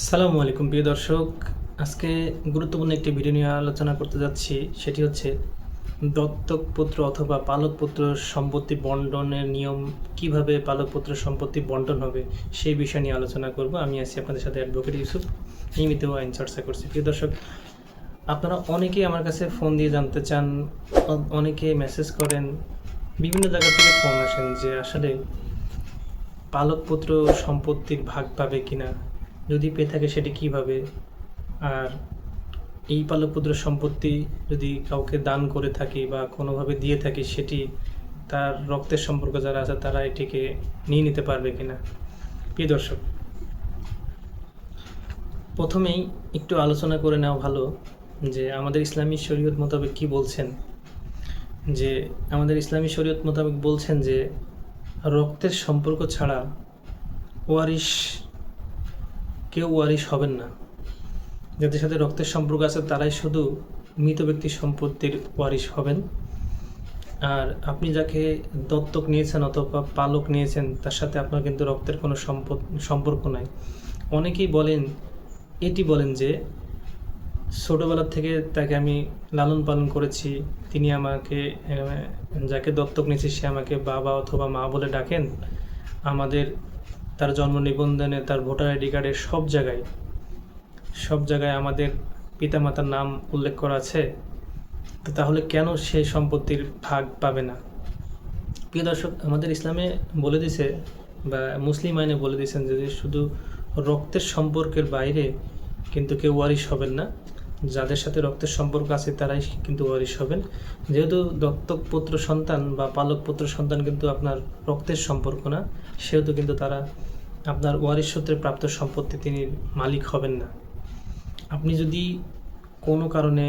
আসসালামু আলাইকুম, প্রিয় দর্শক। আজকে গুরুত্বপূর্ণ একটি ভিডিও নিয়ে আলোচনা করতে যাচ্ছি। সেটি হচ্ছে দত্তক পুত্র অথবা পালক পুত্র সম্পত্তি বন্টনের নিয়ম, কীভাবে পালক পুত্র সম্পত্তি বন্টন হবে, সেই বিষয় নিয়ে আলোচনা করব। আমি আছি আপনাদের সাথে অ্যাডভোকেট ইউসুফ, নিয়মিত আইন চর্চা করছি। প্রিয় দর্শক, আপনারা অনেকেই আমার কাছে ফোন দিয়ে জানতে চান, অনেকে মেসেজ করেন, বিভিন্ন জায়গা থেকে ফোন আসেন যে আসলে পালক পুত্র সম্পত্তির ভাগ পাবে কিনা। যদি পেয়ে থাকে সেটি কীভাবে? আর এই পালক পুত্র সম্পত্তি যদি কাউকে দান করে থাকি বা কোনোভাবে দিয়ে থাকি, সেটি তার রক্তের সম্পর্ক যারা আছে, তারা এটিকে নিয়ে নিতে পারবে কিনা? প্রিয় দর্শক, প্রথমেই একটু আলোচনা করে নেওয়া ভালো যে আমাদের ইসলামী শরীয়ত মোতাবেক কি বলছেন? যে আমাদের ইসলামী শরীয়ত মোতাবেক বলছেন যে, রক্তের সম্পর্ক ছাড়া ওয়ারিশ কেউ ওয়ারিশ হবেন না। যাদের সাথে রক্তের সম্পর্ক আছে, তারাই শুধু মৃত ব্যক্তির সম্পত্তির ওয়ারিশ হবেন। আর আপনি যাকে দত্তক নিয়েছেন অথবা পালক নিয়েছেন, তার সাথে আপনার কিন্তু রক্তের কোনো সম্পদ সম্পর্ক নাই। অনেকেই বলেন, এটি বলেন যে, ছোটোবেলা থেকে তাকে আমি লালন পালন করেছি। তিনি আমাকে যাকে দত্তক নিয়েছি, সে আমাকে বাবা অথবা মা বলে ডাকেন। আমাদের তার জন্ম নিবন্ধনে, তার ভোটার আইডি কার্ডের সব জায়গায় সব জায়গায় আমাদের পিতামাতার নাম উল্লেখ করা আছে, তো তাহলে কেন সে সম্পত্তির ভাগ পাবে না? প্রিয় দর্শক, আমাদের ইসলামে বলে দিছে বা মুসলিম আইনে বলে দিয়েছেন যে শুধু রক্তের সম্পর্কের বাইরে কিন্তু কেউ ওয়ারিশ হবেন না। যাদের সাথে রক্তের সম্পর্ক আছে তারাই কিন্তু ওয়ারিশ হবেন। যেহেতু দত্তক পুত্র সন্তান বা পালক পুত্র সন্তান কিন্তু আপনার রক্তের সম্পর্ক না, সেহেতু কিন্তু তারা আপনার ওয়ারিশ সূত্রে প্রাপ্ত সম্পত্তি তিনি মালিক হবেন না। আপনি যদি কোনো কারণে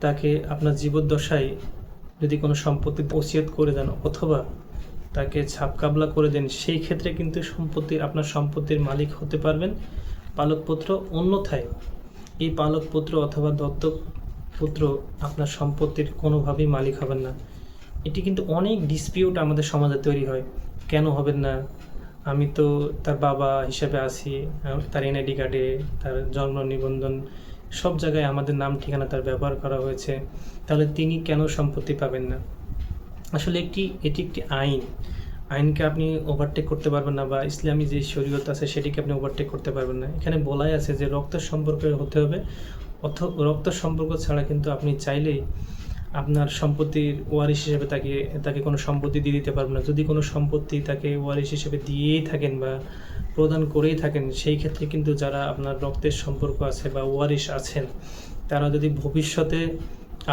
তাকে আপনার জীবদ্দশায় যদি কোনো সম্পত্তি ওসিয়ত করে দেন অথবা তাকে ছাপকাবলা করে দেন, সেই ক্ষেত্রে কিন্তু সম্পত্তির, আপনার সম্পত্তির মালিক হতে পারবেন পালক পুত্র। অন্যথায় এই পালক পুত্র অথবা দত্তক পুত্র আপনার সম্পত্তির কোনোভাবেই মালিক হবেন না। এটি কিন্তু অনেক ডিসপিউট আমাদের সমাজে তৈরি হয়। কেন হবেন না? আমি তো তার বাবা হিসেবে আছি তার এনআইডি কার্ডে তার জন্ম নিবন্ধন, সব জায়গায় আমাদের নাম ঠিকানা তার ব্যবহার করা হয়েছে। তাহলে তিনি কেন সম্পত্তি পাবেন না? আসলে একটি এটি একটি আইন। আইনকে আপনি ওভারটেক করতে পারবেন না বা ইসলামী যে শরীয়ত আছে সেটিকে আপনি ওভারটেক করতে পারবেন না। এখানে বলাই আছে যে রক্তের সম্পর্ক হতে হবে। অথ, রক্ত সম্পর্ক ছাড়া কিন্তু আপনি চাইলেই আপনার সম্পত্তির ওয়ারিশ হিসেবে তাকে তাকে কোনো সম্পত্তি দিয়ে দিতে পারবেন না। যদি কোনো সম্পত্তি তাকে ওয়ারিশ হিসেবে দিয়েই থাকেন বা প্রদান করেই থাকেন, সেই ক্ষেত্রে কিন্তু যারা আপনার রক্তের সম্পর্ক আছে বা ওয়ারিশ আছেন, তারা যদি ভবিষ্যতে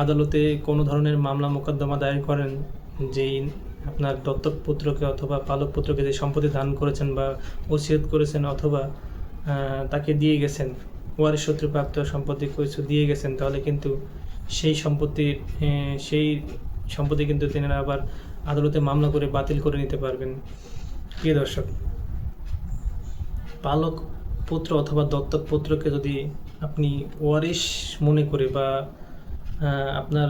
আদালতে কোনো ধরনের মামলা মোকদ্দমা দায়ের করেন যেই আপনার দত্তক পুত্রকে অথবা পালক পুত্রকে যে সম্পত্তি দান করেছেন বা ওসিয়ত করেছেন অথবা তাকে দিয়ে গেছেন, ওয়ারিশ সূত্রে প্রাপ্ত সম্পত্তি কিছু দিয়ে গেছেন, তাহলে কিন্তু সেই সম্পত্তির সেই সম্পত্তি কিন্তু তেনারা আবার আদালতে মামলা করে বাতিল করে নিতে পারবেন। প্রিয় দর্শক পালক পুত্র অথবা দত্তক পুত্রকে যদি আপনি ওয়ারিশ মনে করে বা আপনার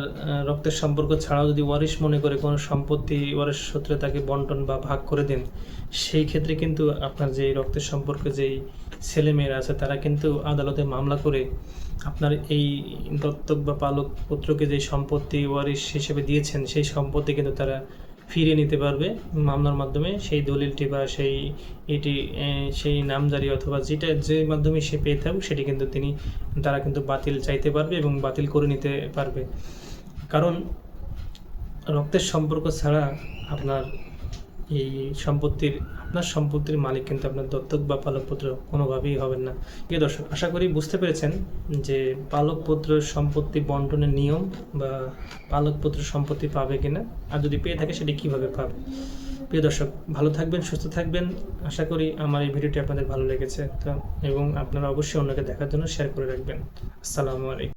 রক্তের সম্পর্ক ছাড়াও যদি ওয়ারিশ মনে করে কোনো সম্পত্তি ওয়ারিশ সূত্রে তাকে বন্টন বা ভাগ করে দেন, সেই ক্ষেত্রে কিন্তু আপনার যে রক্তের সম্পর্কে যেই ছেলেমেয়েরা আছে, তারা কিন্তু আদালতে মামলা করে আপনার এই দত্তক বা পালক পুত্রকে যে সম্পত্তি ওয়ারিশ হিসেবে দিয়েছেন, সেই সম্পত্তি কিন্তু তারা ফিরিয়ে নিতে পারবে মামলার মাধ্যমে। সেই দলিলটি বা সেই এটি সেই নামজারি অথবা যেটা, যে মাধ্যমে সে পেয়ে থাকুক, সেটি কিন্তু তিনি, তারা কিন্তু বাতিল চাইতে পারবে এবং বাতিল করে নিতে পারবে। কারণ রক্তের সম্পর্ক ছাড়া আপনার এই সম্পত্তির, আপনার সম্পত্তির মালিক কিন্তু আপনার দত্তক বা পালক পুত্র কোনোভাবেই হবেন না। প্রিয় দর্শক, আশা করি বুঝতে পেরেছেন যে পালক পুত্র সম্পত্তি বন্টনের নিয়ম বা পালক পুত্র সম্পত্তি পাবে কিনা আর যদি পেয়ে থাকে সেটি কীভাবে পাবে? প্রিয় দর্শক, ভালো থাকবেন, সুস্থ থাকবেন। আশা করি আমার এই ভিডিওটি আপনাদের ভালো লেগেছে। তো, এবং আপনারা অবশ্যই অন্যকে দেখার জন্য শেয়ার করে রাখবেন। আসসালামু আলাইকুম।